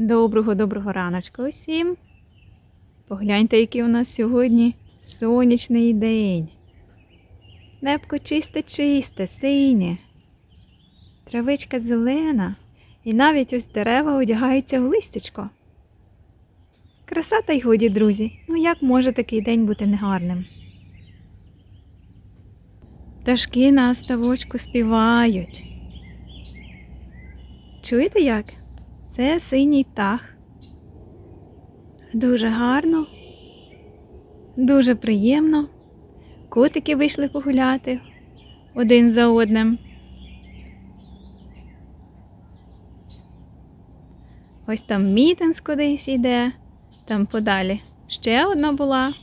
Доброго доброго раночку усім. Погляньте, який у нас сьогодні сонячний день. Небко чисте, чисте, синє. Травичка зелена, і навіть ось дерева одягаються в листячко. Краса та й годі, друзі. Ну як може такий день бути негарним? Пташки на ставочку співають. Чуєте як? Це синій птах. Дуже гарно, дуже приємно. Котики вийшли погуляти один за одним. Ось там мітинг кудись йде, там подалі ще одна була.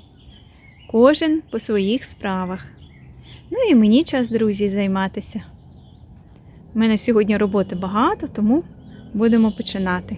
Кожен по своїх справах. Ну і мені час, друзі, займатися. У мене сьогодні роботи багато, тому будемо починати.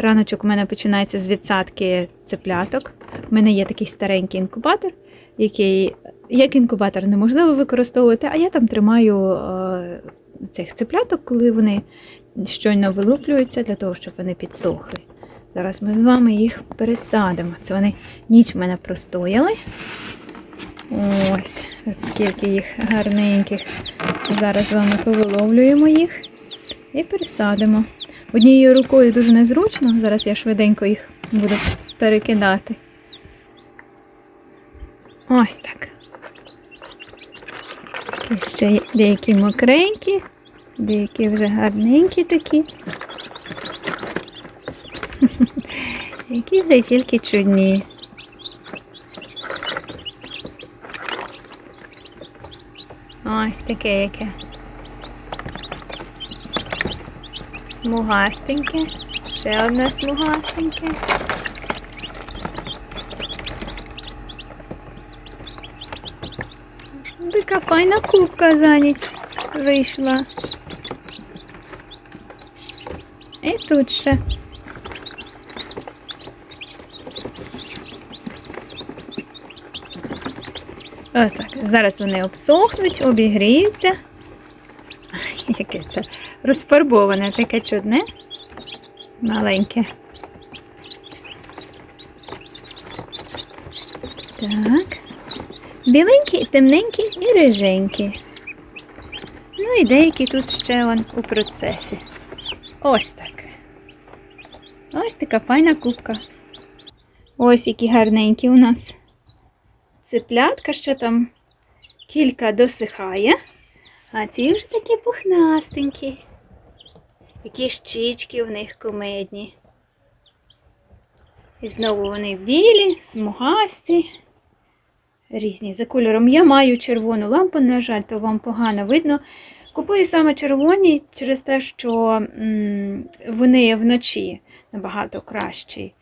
Раночок у мене починається з відсадки цепляток. У мене є такий старенький інкубатор, який як інкубатор неможливо використовувати, а я там тримаю е, цих цепляток, коли вони щойно вилуплюються, для того, щоб вони підсохли. Зараз ми з вами їх пересадимо. Це вони ніч в мене простояли. Ось, от скільки їх гарненьких. Зараз з вами повиловлюємо їх і пересадимо. Однією рукою дуже незручно, зараз я швиденько їх буду перекидати. Ось так. І ще деякі мокренькі, деякі вже гарненькі такі. Які вже тільки чудні. Ось таке яке. Смугастеньке. Ще одне смугастеньке. Така файна кубка за ніч вийшла. І тут ще. Ось так. Зараз вони обсохнуть, обігріються. Яке це розфарбоване, таке чудне, маленьке. Так. Біленькі, темненькі і риженькі. Ну і деякі тут ще вон у процесі. Ось так. Ось така файна кубка. Ось які гарненькі у нас. Цеплятка ще там кілька досихає. А ці вже такі пухнастенькі. Які щічки в них кумедні. І знову вони білі, смугасті, різні за кольором. Я маю червону лампу, на жаль, то вам погано видно. Купую саме червоні через те, що вони вночі набагато кращі.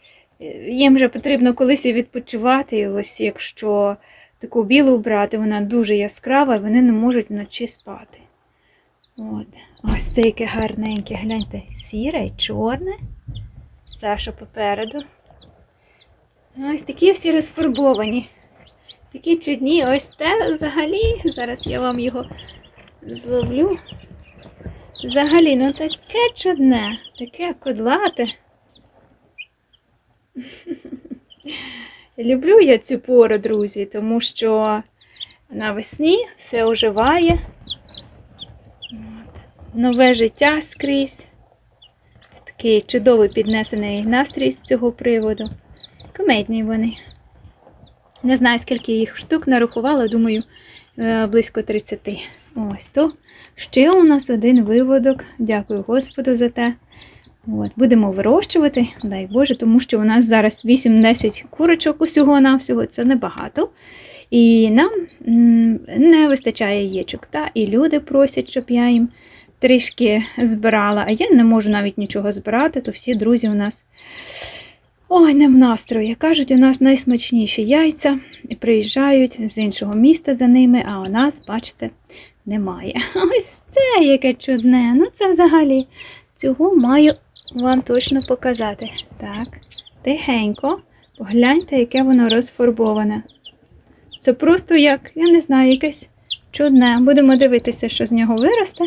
Е, Їм вже потрібно колись відпочивати. І ось якщо таку білу брати, вона дуже яскрава, і вони не можуть вночі спати. От. Ось це яке гарненьке, гляньте, сіре і чорне. Саша попереду. Ось такі всі розфарбовані. Такі чудні. Ось те взагалі. Зараз я вам його зловлю. Взагалі, ну таке чудне, таке кодлате. Люблю я цю пору, друзі, тому що навесні все оживає. Нове життя скрізь. Такий чудовий піднесений настрій з цього приводу. Комедні вони. Не знаю, скільки їх штук нарахувала, думаю, е, близько 30. Ось то. Ще у нас один виводок. Дякую Господу за те. От, будемо вирощувати, дай Боже, тому що у нас зараз 8-10 курочок усього-навсього, це небагато. І нам не вистачає яєчок. Та? І люди просять, щоб я їм трішки збирала, а я не можу навіть нічого збирати, то всі друзі у нас ой, не в настрої. Кажуть, у нас найсмачніші яйця і приїжджають з іншого міста за ними, а у нас, бачите, немає. Ось це яке чудне. Ну це взагалі цього маю вам точно показати. Так, тихенько. Погляньте, яке воно розфарбоване. Це просто як, я не знаю, якесь чудне. Будемо дивитися, що з нього виросте.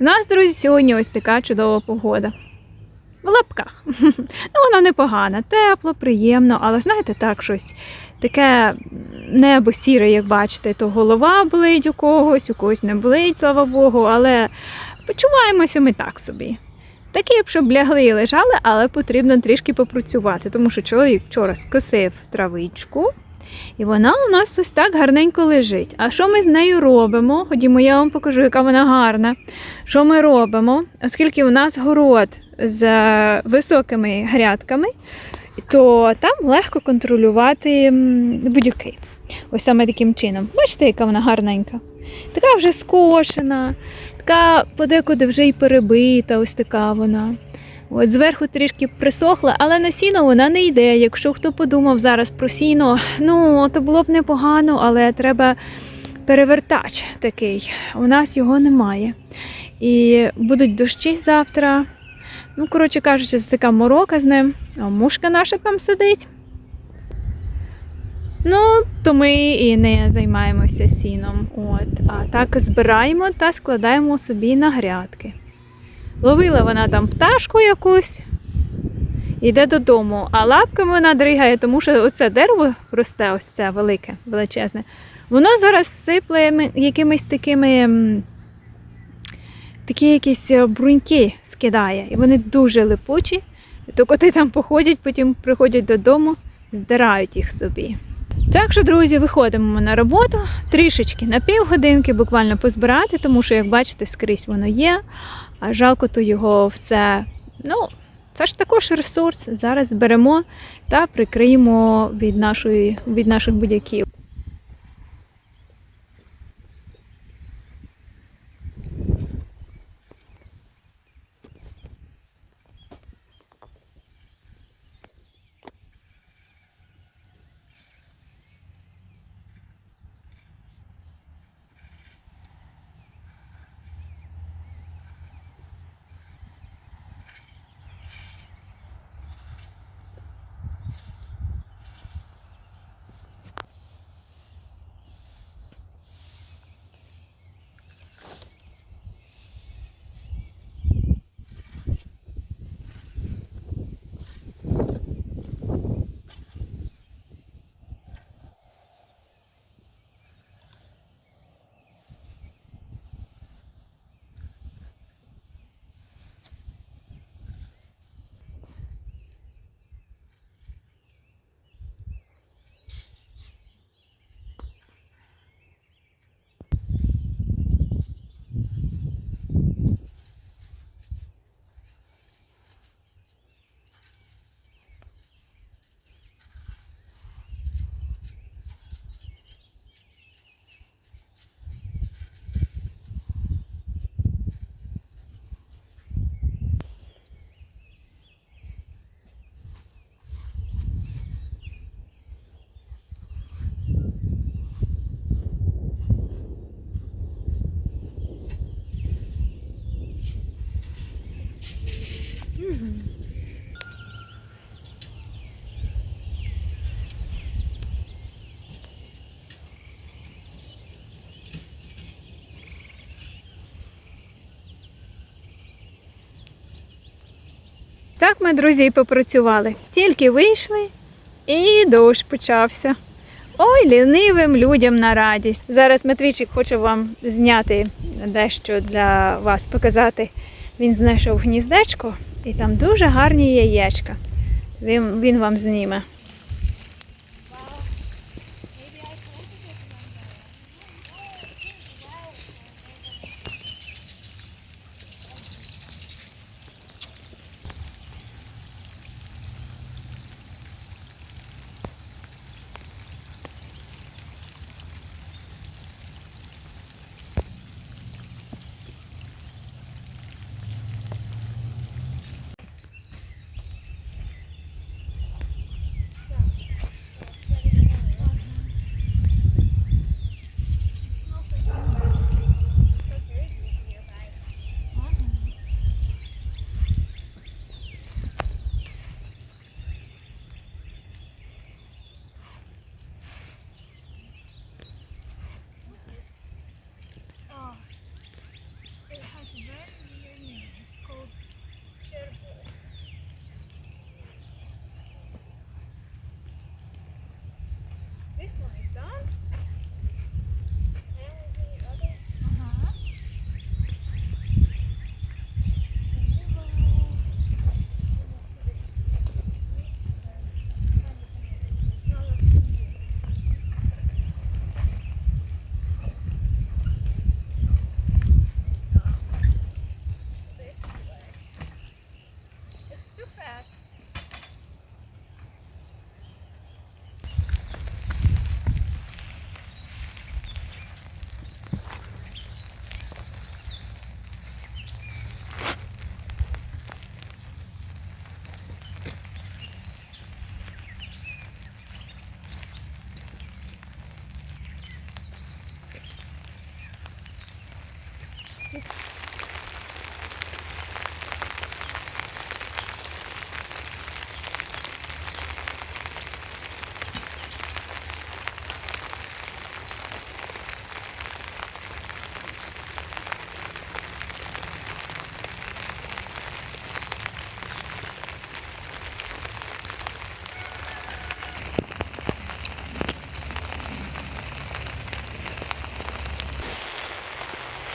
У нас, друзі, сьогодні ось така чудова погода. В лапках. Ну, вона непогана, тепло, приємно, але знаєте, так щось таке небо сіре, як бачите, то голова болить у когось, у когось не болить, слава Богу, але почуваємося ми так собі. Такі б, щоб лягли і лежали, але потрібно трішки попрацювати, тому що чоловік вчора скосив травичку, і вона у нас ось так гарненько лежить. А що ми з нею робимо? Ходімо, я вам покажу, яка вона гарна. Що ми робимо? Оскільки у нас город з е, високими грядками, то там легко контролювати будь-який. Ось саме таким чином. Бачите, яка вона гарненька. Така вже скошена, така подекуди вже й перебита, ось така вона. От зверху трішки присохла, але на сіно вона не йде. Якщо хто подумав зараз про сіно, ну то було б непогано, але треба перевертач такий. У нас його немає. І будуть дощі завтра. Ну, коротше кажучи, це така морока з ним. А мушка наша там сидить. Ну, то ми і не займаємося сіном. От. А так збираємо та складаємо собі на грядки. Ловила вона там пташку якусь, йде додому, а лапками вона дригає, тому що оце дерево росте, ось це велике, величезне. Воно зараз сипле якимись такими такі якісь е, бруньки скидає. І вони дуже липучі. То коти там походять, потім приходять додому, здирають їх собі. Так що, друзі, виходимо ми на роботу трішечки на півгодинки, буквально позбирати, тому що, як бачите, скрізь воно є. А жалко то його все. Ну, це ж також ресурс. Зараз зберемо та прикриємо від, нашої, від наших будь-яків. Так ми, друзі, і попрацювали. Тільки вийшли, і дощ почався. Ой, лінивим людям на радість. Зараз Матвійчик хоче вам зняти дещо для вас, показати. Він знайшов гніздечко, і там дуже гарні яєчка. Він, він вам зніме.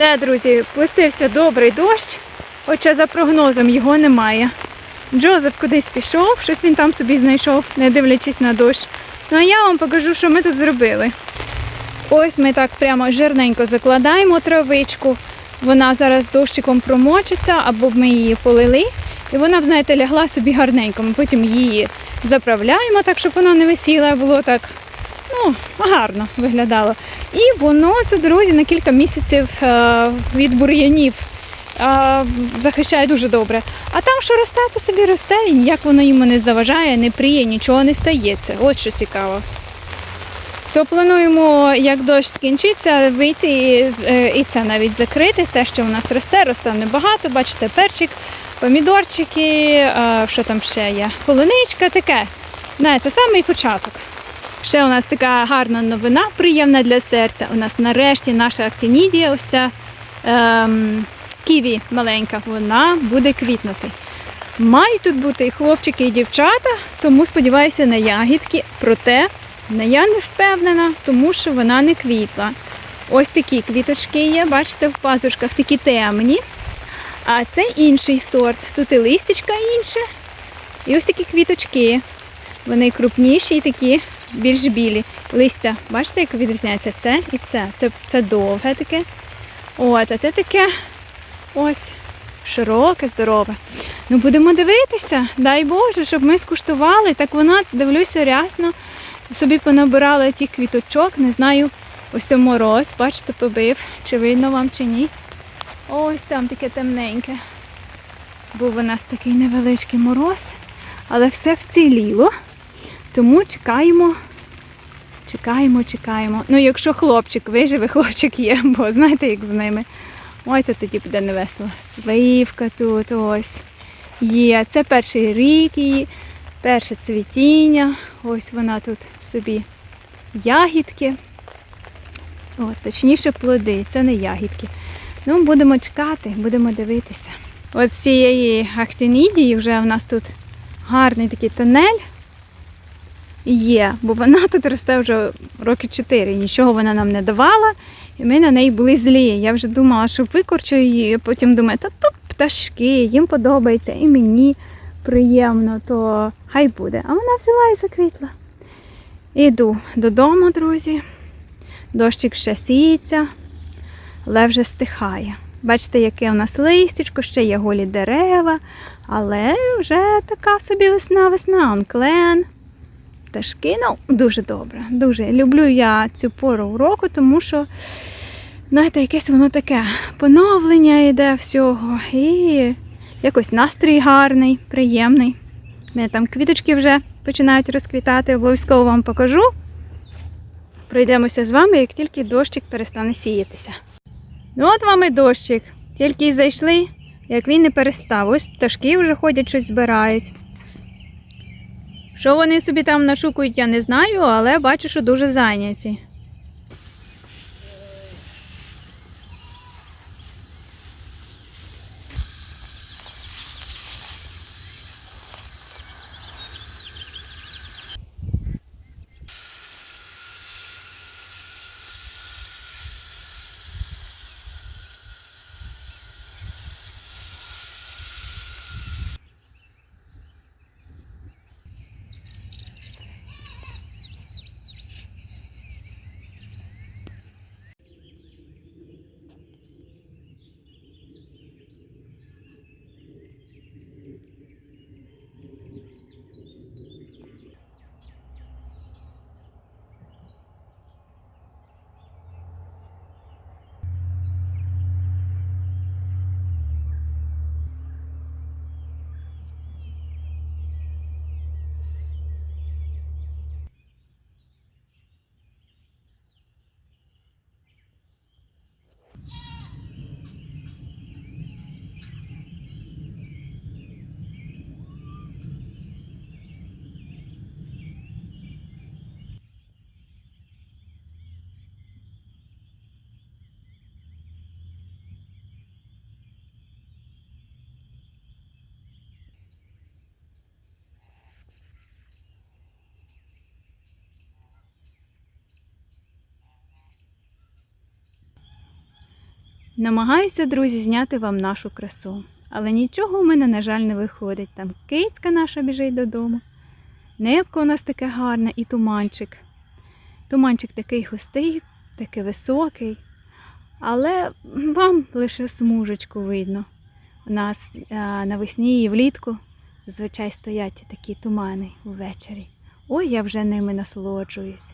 Все, друзі, пустився добрий дощ, хоча за прогнозом його немає. Джозеф кудись пішов, щось він там собі знайшов, не дивлячись на дощ. Ну а я вам покажу, що ми тут зробили. Ось ми так прямо жирненько закладаємо травичку. Вона зараз дощиком промочиться, або ми її полили. І вона, б, знаєте, лягла собі гарненько. Ми потім її заправляємо так, щоб вона не висіла, було так ну, гарно виглядало. І воно це, друзі, на кілька місяців е, від бур'янів е, захищає дуже добре. А там, що росте, то собі росте, і ніяк воно йому не заважає, не пріє, нічого не стається. От що цікаво. То плануємо, як дощ скінчиться, вийти і, е, і це навіть закрити. Те, що у нас росте, росте небагато. Бачите, перчик, помідорчики, що там ще є? Полуничка, таке. Не, це самий початок. Ще у нас така гарна новина, приємна для серця. У нас нарешті наша актинідія, ось ця ем, ківі маленька, вона буде квітнути. Мають тут бути і хлопчики, і дівчата, тому сподіваюся на ягідки. Проте я не впевнена, тому що вона не квітла. Ось такі квіточки є, бачите, в пазушках такі темні. А це інший сорт. Тут і листячка інше. І ось такі квіточки. Вони крупніші і такі більш білі. Листя, бачите, як відрізняється це і це. Це, це довге таке. От, а це таке ось широке, здорове. Ну, будемо дивитися. Дай Боже, щоб ми скуштували. Так вона, дивлюся, рясно собі понабирала ті квіточок. Не знаю, ось мороз, бачите, побив. Чи видно вам, чи ні. Ось там таке темненьке. Був у нас такий невеличкий мороз, але все вціліло. Тому чекаємо, чекаємо, чекаємо. Ну, якщо хлопчик виживе, хлопчик є, бо знаєте, як з ними. Ой, це тоді буде невесело. Сливка тут ось є. Це перший рік її, перше цвітіння. Ось вона тут собі ягідки. О, точніше плоди, це не ягідки. Ну, будемо чекати, будемо дивитися. От з цієї актинідії вже в нас тут гарний такий тунель є, бо вона тут росте вже роки 4, нічого вона нам не давала, і ми на неї були злі. Я вже думала, що викорчу її, потім думаю, та тут пташки, їм подобається, і мені приємно, то хай буде. А вона взяла і заквітла. Іду додому, друзі. Дощик ще сіється, але вже стихає. Бачите, яке у нас листячко, ще є голі дерева, але вже така собі весна, весна, он клен. Пташки, ну, дуже добре, дуже. Люблю я цю пору року, тому що, знаєте, якесь воно таке поновлення йде всього. І якось настрій гарний, приємний. У мене там квіточки вже починають розквітати, обов'язково вам покажу. Пройдемося з вами, як тільки дощик перестане сіятися. Ну от вам і дощик. Тільки й зайшли, як він не перестав. Ось пташки вже ходять, щось збирають. Що вони собі там нашукують, я не знаю, але бачу, що дуже зайняті. Намагаюся, друзі, зняти вам нашу красу. Але нічого в мене, на жаль, не виходить. Там кицька наша біжить додому. Небко у нас таке гарне і туманчик. Туманчик такий густий, такий високий. Але вам лише смужечку видно. У нас а, навесні і влітку зазвичай стоять такі тумани ввечері. Ой, я вже ними насолоджуюсь.